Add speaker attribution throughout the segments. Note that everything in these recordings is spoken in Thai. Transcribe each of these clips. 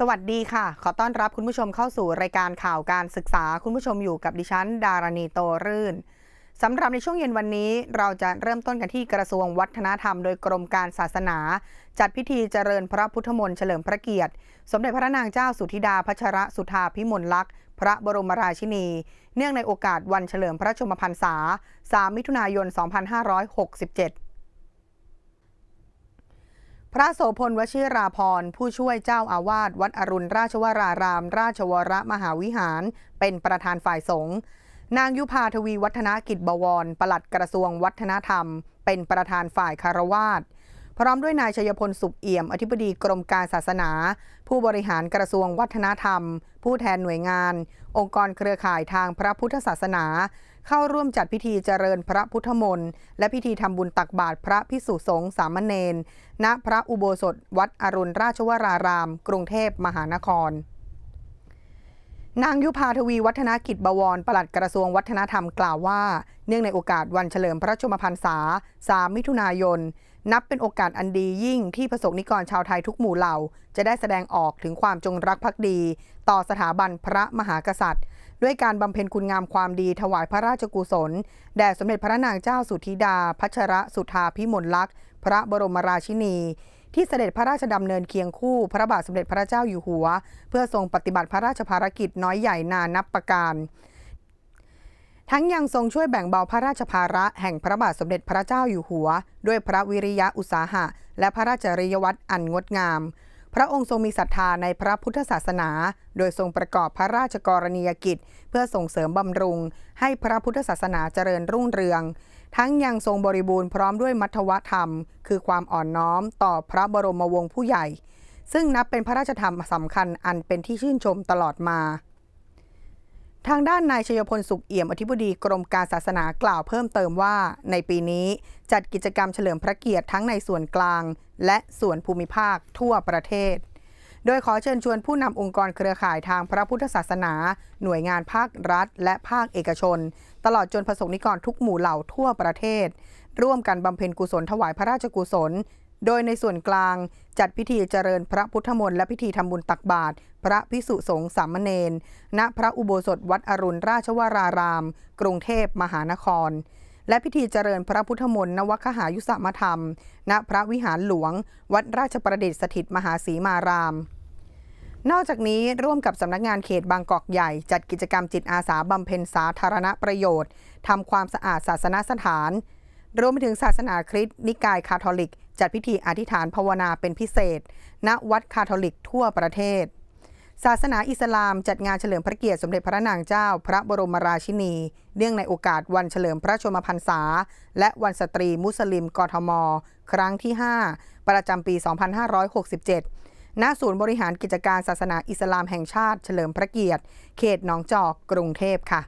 Speaker 1: สวัสดีค่ะ ขอต้อนรับคุณผู้ชมเข้าสู่รายการข่าวการศึกษา คุณผู้ชมอยู่กับดิฉัน ดารณีโตรื่นสำหรับในช่วงเย็นวันนี้ เราจะเริ่มต้นกันที่กระทรวงวัฒนธรรม โดยกรมการศาสนา จัดพิธีเจริญพระพุทธมนต์เฉลิมพระเกียรติ สมเด็จพระนางเจ้าสุธิดาพัชรสุธาพิมลลักษณ์ พระบรมราชินี เนื่องในโอกาสวันเฉลิมพระชนมพรรษา 3 มิถุนายน 2567 พระโสพลวชิราพรผู้ช่วยเจ้าอาวาสวัดอรุณราชวราราม ราชวรมหาวิหาร เป็นประธานฝ่ายสงฆ์นางยุพาทวีวัฒนกิจบวร ปลัดกระทรวงวัฒนธรรม เป็นประธานฝ่ายคารวาสพร้อมด้วยนายชัยพลสุขเอี่ยม อธิบดีกรมการศาสนา ผู้บริหารกระทรวงวัฒนธรรม ผู้แทนหน่วยงาน องค์กรเครือข่ายทางพระพุทธศาสนา เข้าร่วมจัดพิธีเจริญพระพุทธมนต์และพิธีทำบุญตักบาตรพระพิสุสงฆ์สามเณรณพระอุโบสถ วัดอรุณราชวราราม กรุงเทพมหานคร นางยุพาทวีวัฒนกิจบวรปลัดกระทรวงวัฒนธรรมกล่าวว่า เนื่องในโอกาสวันเฉลิมพระชมพรรษา 3 มิถุนายน นับเป็นโอกาสอันดียิ่งที่ประสงนิกรชาวไทยทุกหมู่เหล่า จะได้แสดงออกถึงความจงรักภักดี ต่อสถาบันพระมหากษัตริย์ ด้วยการบำเพ็ญคุณงามความดีถวายพระราชกุศล แด่สมเด็จพระนางเจ้าสุธิดา พัชรสุธาพิมลลักษณ์ พระบรมราชินี ที่เสด็จพระราชดำเนินเคียงคู่ พระบาทสมเด็จพระเจ้าอยู่หัว เพื่อทรงปฏิบัติพระราชภารกิจน้อยใหญ่นานับประการทั้งยังทรงช่วยแบ่งเบาพระราชภาระแห่งพระบาทสมเด็จพระเจ้าอยู่หัว ด้วยพระวิริยะอุตสาหะ และพระราชริยวัตรอันงดงาม พระองค์ทรงมีศรัทธาในพระพุทธศาสนา โดยทรงประกอบพระราชกรณียกิจ เพื่อส่งเสริมบำรุง ให้พระพุทธศาสนาเจริญรุ่งเรือง ทั้งยังทรงบริบูรณ์พร้อมด้วยมัทวธรรม คือความอ่อนน้อมต่อพระบรมวงศ์ผู้ใหญ่ ซึ่งนับเป็นพระราชธรรมสำคัญอันเป็นที่ชื่นชมตลอดมา ทางด้านนายชยพลสุขเอี่ยมอธิบดีกรมการศาสนากล่าวเพิ่มเติมว่า ในปีนี้จัดกิจกรรมเฉลิมพระเกียรติทั้งในส่วนกลาง และส่วนภูมิภาคทั่วประเทศ โดยขอเชิญชวนผู้นำองค์กรเครือข่ายทางพระพุทธศาสนา หน่วยงานภาครัฐ และภาคเอกชน ตลอดจนประสงนิกรทุกหมู่เหล่าทั่วประเทศ ร่วมกันบำเพ็ญกุศลถวายพระราชกุศล โดยในส่วนกลางจัดพิธีเจริญพระพุทธมนต์และพิธีทำบุญตักบาตรพระพิสุสงฆ์สามเณร ณ พระอุโบสถวัดอรุณราชวราราม กรุงเทพมหานคร และพิธีเจริญพระพุทธมนต์นวคหายุสมธรรม ณ พระวิหารหลวง วัดราชประดิษฐ์สถิตมหาสีมาราม นอกจากนี้ร่วมกับสำนักงานเขตบางกอกใหญ่ จัดกิจกรรมจิตอาสาบำเพ็ญสาธารณประโยชน์ทำความสะอาดศาสนสถาน รวมไปถึงศาสนาคริสต์นิกายคาทอลิก จัดพิธีอธิษฐานภาวนาเป็นพิเศษ ณวัดคาทอลิกทั่วประเทศ ศาสนาอิสลามจัดงานเฉลิมพระเกียรติสมเด็จพระนางเจ้า พระบรมราชินี เนื่องในโอกาสวันเฉลิมพระชนมพรรษา และวันสตรีมุสลิมกทม ครั้งที่ 5 ประจำปี 2567 ณ ศูนย์บริหารกิจการศาสนาอิสลามแห่งชาติ เฉลิมพระเกียรติ เขตหนองจอก กรุงเทพค่ะ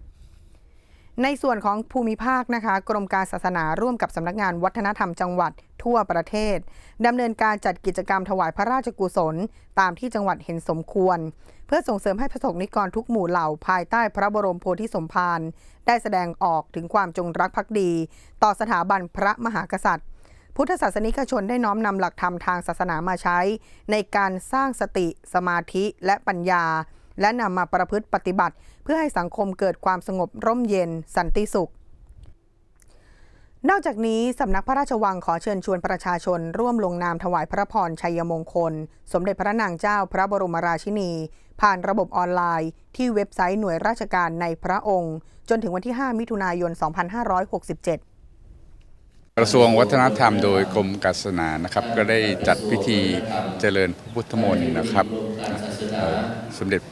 Speaker 1: ในส่วนของภูมิภาคนะคะ กรมการศาสนาร่วมกับสำนักงานวัฒนธรรมจังหวัดทั่วประเทศดำเนินการจัดกิจกรรมถวายพระราชกุศล ตามที่จังหวัดเห็นสมควร เพื่อส่งเสริมให้ประสงนิกรทุกหมู่เหล่าภายใต้พระบรมโพธิสมภารได้แสดงออกถึงความจงรักภักดี ต่อสถาบันพระมหากษัตริย์ พุทธศาสนิกชนได้น้อมนำหลักธรรมทางศาสนามาใช้ ในการสร้างสติ สมาธิและปัญญา และนำมาประพฤติปฏิบัติ เพื่อให้สังคมเกิดความสงบร่มเย็น สันติสุข นอกจากนี้สำนักพระราชวังขอเชิญชวนประชาชน ร่วมลงนามถวายพระพรชัยมงคล สมเด็จพระนางเจ้าพระบรมราชินี ผ่านระบบออนไลน์ ที่เว็บไซต์หน่วยราชการในพระองค์ จนถึงวันที่ 5 มิถุนายน 2567
Speaker 2: กระทรวงวัฒนธรรมโดยกรมการศาสนานะครับ ก็ได้จัดพิธีเจริญพระพุทธมนต์นะครับสมเด็จ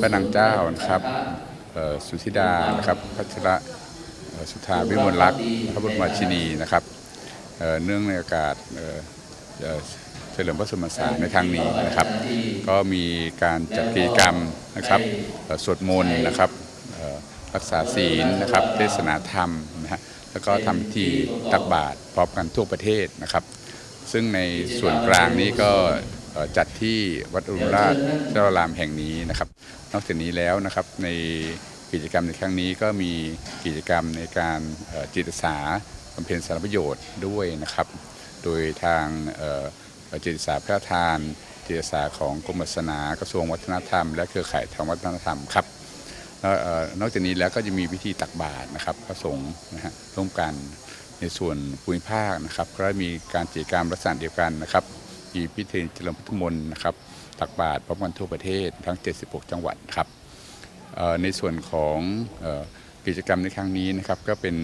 Speaker 2: พระนางเจ้านะครับสุธิดานะครับพัชระเอ่อ สุธาวิมลลักษ์พระบรมชินีนะครับเเนื่องในโอกาสเเเฉลิมพระชนมพรรษาในทางนี้นะครับ ก็มีการจัดกิจกรรมนะครับสวดมนต์นะครับรักษาศีลนะครับเทศนาธรรมนะฮะแล้วก็ทำพิธีตักบาตรพร้อมกันทั่วประเทศนะครับ ซึ่งในส่วนกลางนี้ก็จัดที่วัดอรุราชเจ้ารามแห่งนี้นะครับ นอกจากนี้แล้วนะครับใน กิจกรรมในครั้งนี้ก็มีกิจกรรมในการจิตอาสาบำเพ็ญสาธารณประโยชน์ด้วยนะครับ โดยทางจิตอาสาพระทาน จิตอาสาของกรมศาสนากระทรวงวัฒนธรรม และเครือข่ายทางวัฒนธรรมครับนอกจากนี้แล้วก็จะมีพิธีตักบาตรนะครับพระสงฆ์นะฮะร่วมกันในส่วนภูมิภาคนะครับก็มีการกิจกรรมลักษณะเดียวกันนะครับมีพิธีเจริญพุทธมนต์นะครับตักบาตรพร้อมกันทั่วประเทศทั้ง 76 จังหวัดครับ ในส่วนของกิจกรรมในครั้งนี้นะครับก็เป็น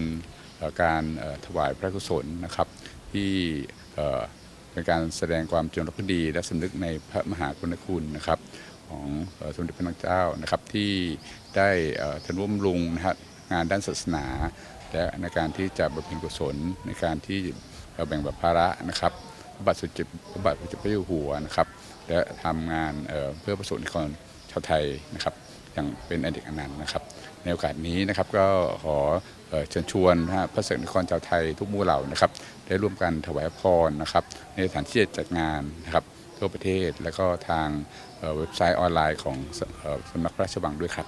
Speaker 2: การถวายพระกุศลนะครับที่เป็นการแสดงความจงรักภักดี และสำนึกในพระมหากรุณาคุณนะครับของสมเด็จพระนางเจ้านะครับที่ได้ทนุบำรุงนะฮะงานด้านศาสนา และในการที่จะบำเพ็ญกุศลในการที่เอ่อแบ่งเบาภาระนะครับพระบาทสมเด็จพระบาทพระเจ้าอยู่หัวนะครับและทำงานเอ่อเพื่อประสบนิกรชาวไทยนะครับ อย่างเป็นอดีตอนันต์นะครับ ในโอกาสนี้นะครับก็ขอเชิญชวนพระเสด็จนิกรชาวไทยทุกมู่เหล่านะครับ ได้ร่วมกันถวายพรนะครับ ในสถานที่จัดงานนะครับ ทั่วประเทศและก็ทางเว็บไซต์ออนไลน์ของสเอ่อสำนักพระราชวังด้วยครับ